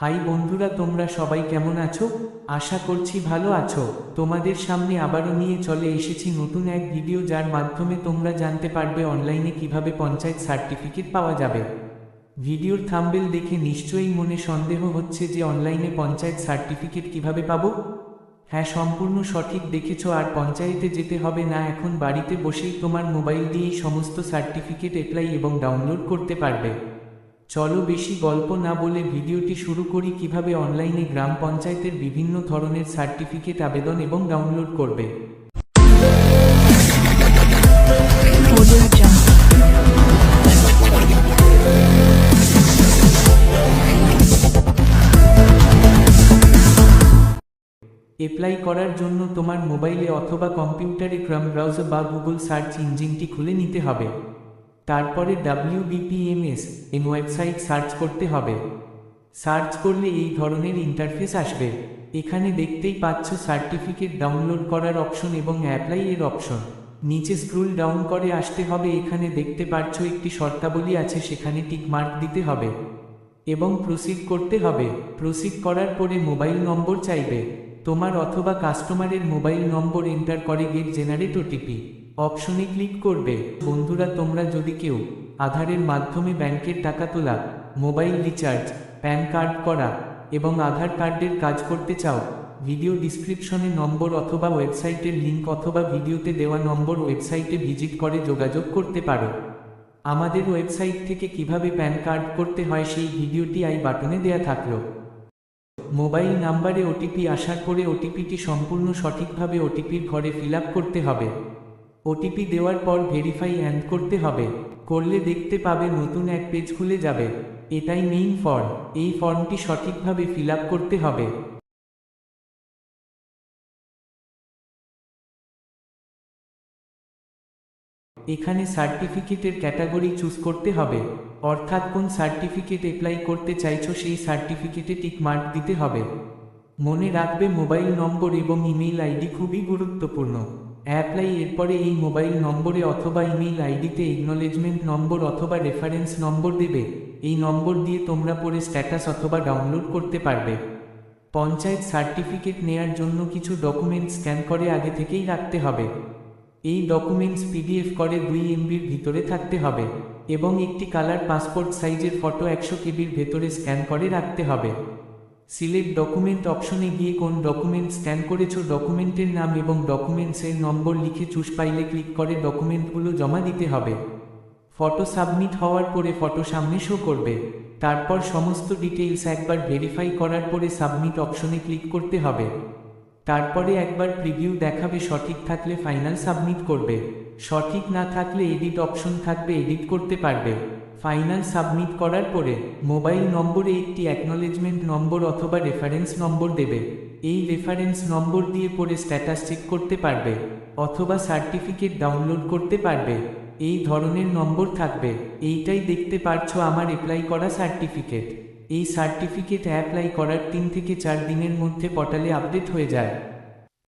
High বন্ধুরা, তোমরা সবাই কেমন আছো? আশা করছি ভালো আছো। তোমাদের সামনে আবারও নিয়ে চলে এসেছি নতুন এক ভিডিও যার মাধ্যমে তোমরা জানতে পারবে অনলাইনে কীভাবে পঞ্চায়েত সার্টিফিকেট পাওয়া যাবে। ভিডিওর থাম্বেল দেখে নিশ্চয়ই মনে সন্দেহ হচ্ছে যে অনলাইনে পঞ্চায়েত সার্টিফিকেট কীভাবে পাবো? হ্যাঁ সম্পূর্ণ সঠিক দেখেছ, আর পঞ্চায়েতে যেতে হবে না, এখন বাড়িতে বসেই তোমার মোবাইল দিয়েই সমস্ত সার্টিফিকেট অ্যাপ্লাই এবং ডাউনলোড করতে পারবে। চলো বেশি গল্প না বলে ভিডিওটি শুরু করি কীভাবে অনলাইনে গ্রাম পঞ্চায়েতের বিভিন্ন ধরনের সার্টিফিকেট আবেদন এবং ডাউনলোড করবে. অ্যাপ্লাই করার জন্য তোমার মোবাইলে অথবা কম্পিউটারে ক্রম ব্রাউজার বা গুগল সার্চ ইঞ্জিনটি খুলে নিতে হবে তারপরে ডাব্লিউবিপিএমএস এন ওয়েবসাইট সার্চ করতে হবে। সার্চ করলে এই ধরনের ইন্টারফেস আসবে। এখানে দেখতেই পাচ্ছ সার্টিফিকেট ডাউনলোড করার অপশন এবং অ্যাপ্লাই এর অপশন নিচে স্ক্রুল ডাউন করে আসতে হবে, এখানে দেখতে পাচ্ছ একটি শর্তাবলী আছে, সেখানে টিক মার্ক দিতে হবে। এবং প্রসিড করতে হবে। প্রসিড করার পরে মোবাইল নম্বর চাইবে। তোমার অথবা কাস্টমারের মোবাইল নম্বর এন্টার করে গেট জেনারেট ওটিপি অপশনে ক্লিক করবে, বন্ধুরা, তোমরা যদি কেউ আধারের মাধ্যমে ব্যাংকের টাকা তোলা, মোবাইল রিচার্জ, প্যান কার্ড করা এবং আধার কার্ডের কাজ করতে চাও, ভিডিও ডিসক্রিপশনে নম্বর অথবা ওয়েবসাইটের লিঙ্ক অথবা ভিডিওতে দেওয়া নম্বর ওয়েবসাইটে ভিজিট করে যোগাযোগ করতে পারো। আমাদের ওয়েবসাইট থেকে কীভাবে প্যান কার্ড করতে হয় সেই ভিডিওটি আই বাটনে দেয়া থাকল। মোবাইল নাম্বারে ওটিপি আসার পরে ওটিপিটি সম্পূর্ণ সঠিকভাবে ওটিপির ঘরে ফিল করতে হবে। ওটিপি দেওয়ার পর ভেরিফাই অ্যান্ড করতে হবে। করলে দেখতে পাবে নতুন এক পেজ খুলে যাবে। এটাই মেইন ফর্ম এই ফর্মটি সঠিকভাবে ফিল করতে হবে। এখানে সার্টিফিকেটের ক্যাটাগরি চুজ করতে হবে। অর্থাৎ কোন সার্টিফিকেট অ্যাপ্লাই করতে চাইছো সেই সার্টিফিকেটে টিক মার্ক দিতে হবে। মনে রাখবে মোবাইল নম্বর এবং ইমেইল আইডি খুবই গুরুত্বপূর্ণ। অ্যাপ্লাই এরপরে এই মোবাইল নম্বরে অথবা ইমেইল আইডিতে একনলেজমেন্ট নম্বর অথবা রেফারেন্স নম্বর দেবে। এই নম্বর দিয়ে তোমরা পরে স্ট্যাটাস অথবা ডাউনলোড করতে পারবে। পঞ্চায়েত সার্টিফিকেট নেয়ার জন্য কিছু ডকুমেন্ট স্ক্যান করে আগে থেকেই রাখতে হবে। এই ডকুমেন্টস পিডিএফ করে দুই এমবির ভিতরে থাকতে হবে এবং একটি কালার পাসপোর্ট সাইজের ফটো একশো কেবির ভেতরে স্ক্যান করে রাখতে হবে। সিলেক্ট ডকুমেন্ট অপশনে গিয়ে কোন ডকুমেন্ট স্ক্যান করেছ ডকুমেন্টের নাম এবং ডকুমেন্টসের নম্বর লিখে চুজ পাইলে ক্লিক করে ডকুমেন্টগুলো জমা দিতে হবে। ফটো সাবমিট হওয়ার পরে ফটো সামনে শো করবে। তারপর সমস্ত ডিটেইলস একবার ভেরিফাই করার পরে সাবমিট অপশনে ক্লিক করতে হবে। তারপরে একবার প্রিভিউ দেখাবে সঠিক থাকলে ফাইনাল সাবমিট করবে। সঠিক না থাকলে এডিট অপশন থাকবে এডিট করতে পারবে। ফাইনাল সাবমিট করার পরে মোবাইল নম্বরে একটি অ্যাকনোলেজমেন্ট নম্বর অথবা রেফারেন্স নম্বর দেবে। এই রেফারেন্স নম্বর দিয়ে পরে স্ট্যাটাস চেক করতে পারবে অথবা সার্টিফিকেট ডাউনলোড করতে পারবে। এই ধরনের নম্বর থাকবে। এইটাই দেখতে পারছ আমার অ্যাপ্লাই করা সার্টিফিকেট এই সার্টিফিকেট অ্যাপ্লাই করার তিন থেকে চার দিনের মধ্যে পোর্টালে আপডেট হয়ে যায়।